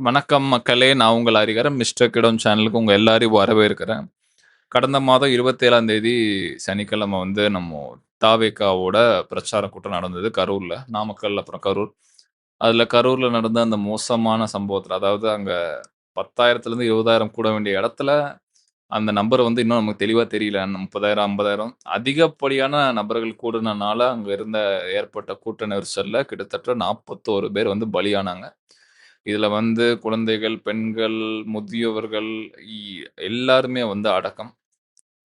வணக்கம் மக்களே! நான் உங்கள் அறிகரம் மிஸ்டர் கிடோன் சேனலுக்கு உங்கள் எல்லாரையும் வரவேற்கிறேன். கடந்த மாதம் 27ஆம் தேதி சனிக்கிழமை வந்து நம்ம தாவேக்காவோட பிரச்சார கூட்டம் நடந்தது கரூரில் நாமக்கல் அப்புறம் கரூர். அதில் கரூரில் நடந்த அந்த மோசமான சம்பவத்தில் அதாவது அங்கே பத்தாயிரத்துலேருந்து இருபதாயிரம் கூட வேண்டிய இடத்துல, அந்த நம்பர் வந்து இன்னும் நமக்கு தெளிவாக தெரியல. 30,000, 50,000 அதிகப்படியான நபர்கள் கூடுனனால, அங்கே இருந்த ஏற்பட்ட கூட்ட நெரிசலில் கிட்டத்தட்ட 41 பேர் வந்து பலியானாங்க. இதுல வந்து குழந்தைகள், பெண்கள், முதியவர்கள் இ எல்லாருமே வந்து அடக்கம்.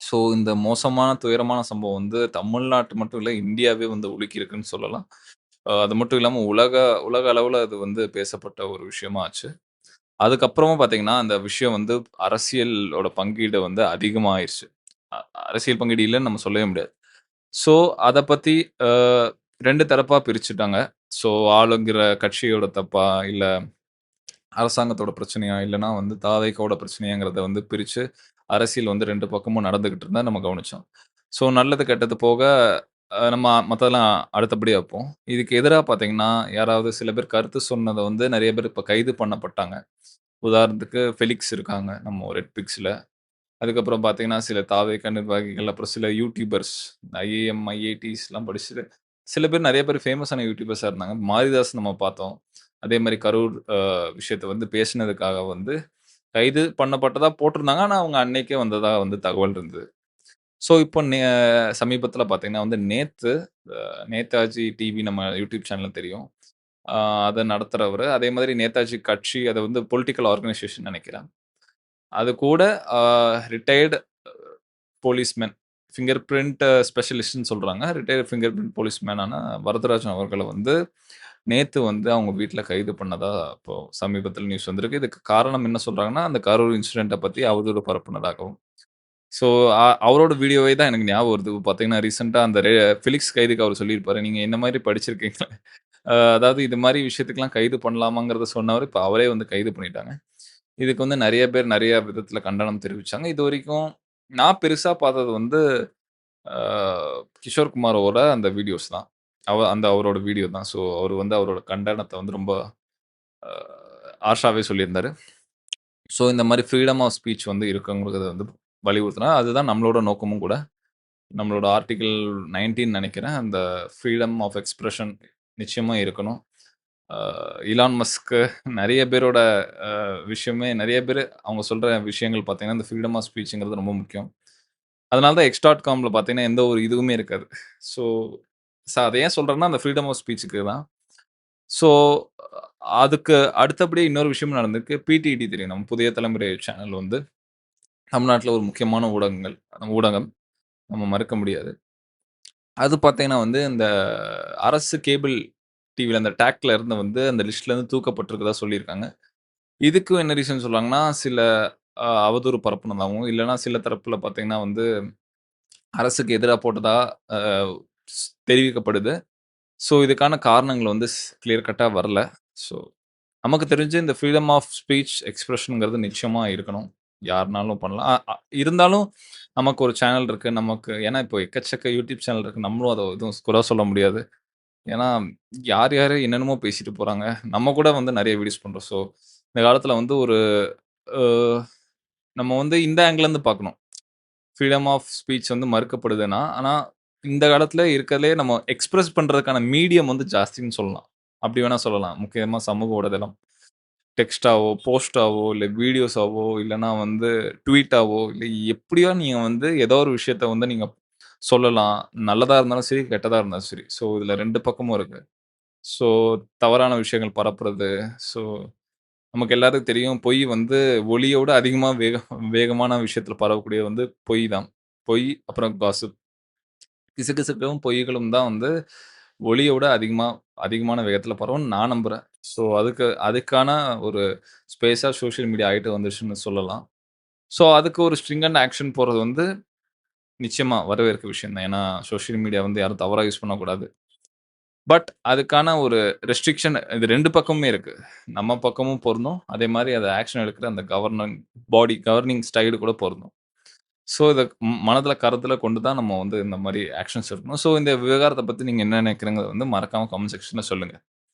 ஸோ இந்த மோசமான, துயரமான சம்பவம் வந்து தமிழ்நாட்டு மட்டும் இல்லை இந்தியாவே வந்து உலுக்கியிருக்குன்னு சொல்லலாம். அது மட்டும் இல்லாமல் உலக உலக அளவில் அது வந்து பேசப்பட்ட ஒரு விஷயமா ஆச்சு. அதுக்கப்புறமா பார்த்தீங்கன்னா, அந்த விஷயம் வந்து அரசியலோட பங்கீடு வந்து அதிகமாயிருச்சு. அரசியல் பங்கீடு இல்லைன்னு நம்ம சொல்லவே முடியாது. ஸோ அதை பற்றி ரெண்டு தரப்பாக பிரிச்சுட்டாங்க. ஸோ ஆளுங்கிற கட்சியோட தப்பா? இல்லை அரசாங்கத்தோட பிரச்சனையா? இல்லைன்னா வந்து தாவேகாவோட பிரச்சனையாங்கிறத வந்து பிரித்து அரசியல் வந்து ரெண்டு பக்கமும் நடந்துக்கிட்டு இருந்தால் நம்ம கவனிச்சோம். ஸோ நல்லது, கெட்டது போக நம்ம மற்றதெல்லாம் அடுத்தபடியாக வைப்போம். இதுக்கு எதிராக பார்த்தீங்கன்னா, யாராவது சில பேர் கருத்து சொன்னதை வந்து நிறைய பேர் இப்போ கைது பண்ணப்பட்டாங்க. உதாரணத்துக்கு ஃபெலிக்ஸ் இருக்காங்க, நம்ம ரெட் பிக்ஸில் அதுக்கப்புறம் பார்த்தீங்கன்னா, சில தாவேகா நிர்வாகிகள், அப்புறம் சில யூடியூபர்ஸ், ஐஏஎம், ஐஐடிஸ்லாம் படிச்சுட்டு சில பேர் நிறைய பேர் ஃபேமஸான யூடியூபர்ஸாக இருந்தாங்க. மாரிதாஸ் நம்ம பார்த்தோம். அதே மாதிரி கரூர் விஷயத்தை விஷயத்த வந்து பேசினதுக்காக வந்து கைது பண்ணப்பட்டதாக போட்டிருந்தாங்க. ஆனால் அவங்க அன்னைக்கே வந்ததாக வந்து தகவல் இருந்தது. ஸோ இப்போ நே சமீபத்தில் பார்த்தீங்கன்னா வந்து நேத்து நேதாஜி டிவி நம்ம யூடியூப் சேனல் தெரியும். அதை நடத்துகிறவர் அதே மாதிரி நேதாஜி கட்சி, அதை வந்து பொலிட்டிக்கல் ஆர்கனைசேஷன் நினைக்கிறேன் அது கூட ரிட்டையர்டு போலீஸ்மேன், ஃபிங்கர் பிரிண்ட் ஸ்பெஷலிஸ்ட்னு சொல்கிறாங்க ரிட்டையர்டு ஃபிங்கர் பிரிண்ட் போலீஸ்மேனான வரதராஜன் அவர்களை வந்து நேத்து வந்து அவங்க வீட்டில் கைது பண்ணதா இப்போ சமீபத்தில் நியூஸ் வந்திருக்கு. இதுக்கு காரணம் என்ன சொல்றாங்கன்னா, அந்த கரூர் இன்சிடென்ட்டை பத்தி அவதூறு பரப்புனதாகவும். ஸோ அவரோட வீடியோவே தான் எனக்கு ஞாபகம் வருது. பார்த்தீங்கன்னா, ரீசெண்டாக அந்த ஃபிலிக்ஸ் கைதுக்கு அவர் சொல்லியிருப்பாரு. நீங்கள் என்ன மாதிரி படிச்சிருக்கீங்களா? அதாவது இது மாதிரி விஷயத்துக்கெலாம் கைது பண்ணலாமாங்கிறத சொன்னவர் இப்போ அவரே வந்து கைது பண்ணிட்டாங்க. இதுக்கு வந்து நிறைய பேர் நிறைய விதத்தில் கண்டனம் தெரிவித்தாங்க இது வரைக்கும் நான் பெருசாக பார்த்தது வந்து கிஷோர் குமாரோட அந்த வீடியோஸ் தான். அவ அந்த அவரோட வீடியோ தான். ஸோ அவர் வந்து அவரோட கண்டனத்தை வந்து ரொம்ப ஆர்ஷாவே சொல்லியிருந்தார் சொல்லியிருந்தாரு. ஸோ இந்த மாதிரி ஃப்ரீடம் ஆஃப் ஸ்பீச் வந்து இருக்கணுங்கிறத வந்து வலியுறுத்தினார். அதுதான் நம்மளோட நோக்கமும் கூட. நம்மளோட ஆர்டிகிள் நைன்டீன் நினைக்கிறேன் அந்த ஃப்ரீடம் ஆஃப் எக்ஸ்ப்ரெஷன் நிச்சயமாக இருக்கணும். இலான் மஸ்க்கு நிறைய பேரோட விஷயமே நிறைய பேர் அவங்க சொல்கிற விஷயங்கள் பார்த்தீங்கன்னா, இந்த ஃப்ரீடம் ஆஃப் ஸ்பீச்சுங்கிறது ரொம்ப முக்கியம். அதனால தான் எக்ஸ்டாட் காமில் பார்த்தீங்கன்னா, எந்த ஒரு இதுவுமே இருக்காது. ஸோ சார் அதை ஏன் சொல்றேன்னா, அந்த ஃப்ரீடம் ஆஃப் ஸ்பீச்சுக்கு தான். ஸோ அதுக்கு அடுத்தபடியே இன்னொரு விஷயமும் நடந்திருக்கு. பிடிடி தெரியும். நம்ம புதிய தலைமுறை சேனல் வந்து தமிழ்நாட்டில் ஒரு முக்கியமான ஊடகங்கள் ஊடகம். நம்ம மறுக்க முடியாது. அது பார்த்தீங்கன்னா வந்து, இந்த அரசு கேபிள் டிவியில் அந்த டேக்ல இருந்து வந்து அந்த லிஸ்ட்லேருந்து தூக்கப்பட்டிருக்கதா சொல்லியிருக்காங்க. இதுக்கும் என்ன ரீசன் சொல்கிறாங்கன்னா சில அவதூறு பரப்புனதாகவும் இல்லைன்னா சில தரப்பில் பார்த்தீங்கன்னா வந்து, அரசுக்கு எதிராக போட்டதா தெரிவிக்கப்படுது. ஸோ இதுக்கான காரணங்கள் வந்து கிளியர் கட்டாக வரல. ஸோ நமக்கு தெரிஞ்சு இந்த ஃப்ரீடம் ஆஃப் ஸ்பீச், எக்ஸ்பிரஷனுங்கிறது நிச்சயமாக இருக்கணும். யாருனாலும் பண்ணலாம். இருந்தாலும் நமக்கு ஒரு சேனல் இருக்குது நமக்கு ஏன்னா இப்போ எக்கச்சக்க யூடியூப் சேனல் இருக்குது நம்மளும் அதை எதுவும் குறை சொல்ல முடியாது. ஏன்னா யார் யார் என்னென்னமோ பேசிட்டு போகிறாங்க நம்ம கூட வந்து நிறைய வீடியோஸ் பண்ணுறோம் ஸோ இந்த காலத்தில் வந்து ஒரு நம்ம வந்து இந்த ஆங்கிலேருந்து பார்க்கணும். ஃப்ரீடம் ஆஃப் ஸ்பீச் வந்து மறுக்கப்படுதுன்னா, ஆனால் இந்த காலத்துல இருக்கிறதுலே நம்ம எக்ஸ்பிரஸ் பண்றதுக்கான மீடியம் வந்து ஜாஸ்தின்னு சொல்லலாம். அப்படி வேணா சொல்லலாம். முக்கியமா சமூக ஊடகம் டெக்ஸ்டாவோ போஸ்டாவோ இல்லை வீடியோஸாவோ, இல்லைன்னா வந்து ட்வீட்டாவோ, இல்லை எப்படியோ நீங்கள் வந்து ஏதோ ஒரு விஷயத்த வந்து நீங்கள் சொல்லலாம். நல்லதாக இருந்தாலும் சரி, கெட்டதாக இருந்தாலும் சரி. ஸோ இதில் ரெண்டு பக்கமும் இருக்குது ஸோ தவறான விஷயங்கள் பரப்புறது. ஸோ நமக்கு எல்லாருக்கும் தெரியும். பொய் வந்து ஒளியோட அதிகமாக வேக வேகமான விஷயத்தில் பரவக்கூடிய வந்து பொய் தான். பொய், அப்புறம் காசு கிசுகிசுக்கவும் பொய்களும் தான் வந்து ஒளியை விட அதிகமாக அதிகமான வேகத்தில் பரவும்னு நான் நம்புறேன். ஸோ அதுக்கு அதுக்கான ஒரு ஸ்பேஸாக சோஷியல் மீடியா ஆகிட்டு வந்துருச்சுன்னு சொல்லலாம். ஸோ அதுக்கு ஒரு ஸ்ட்ரிங்கன்ட் ஆக்ஷன் போகிறது வந்து நிச்சயமாக வரவேற்க விஷயம் தான். ஏன்னா சோஷியல் மீடியா வந்து யாரும் தவறாக யூஸ் பண்ணக்கூடாது. பட் அதுக்கான ஒரு ரெஸ்ட்ரிக்ஷன் இது ரெண்டு பக்கமுமே இருக்குது நம்ம பக்கமும் பொருந்தும். அதே மாதிரி அதை ஆக்ஷன் எடுக்கிற அந்த கவர்னிங் பாடி கவர்னிங் ஸ்டைடு கூட பொருந்தும். ஸோ இதை மனதில் கருத்தில் கொண்டு தான் நம்ம வந்து இந்த மாதிரி ஆக்ஷன்ஸ் எடுக்கணும். ஸோ இந்த விவகாரத்தை பற்றி நீங்கள் என்ன நினைக்கிறீங்கறத வந்து மறக்காமல் கமெண்ட் செக்ஷனில் சொல்லுங்கள்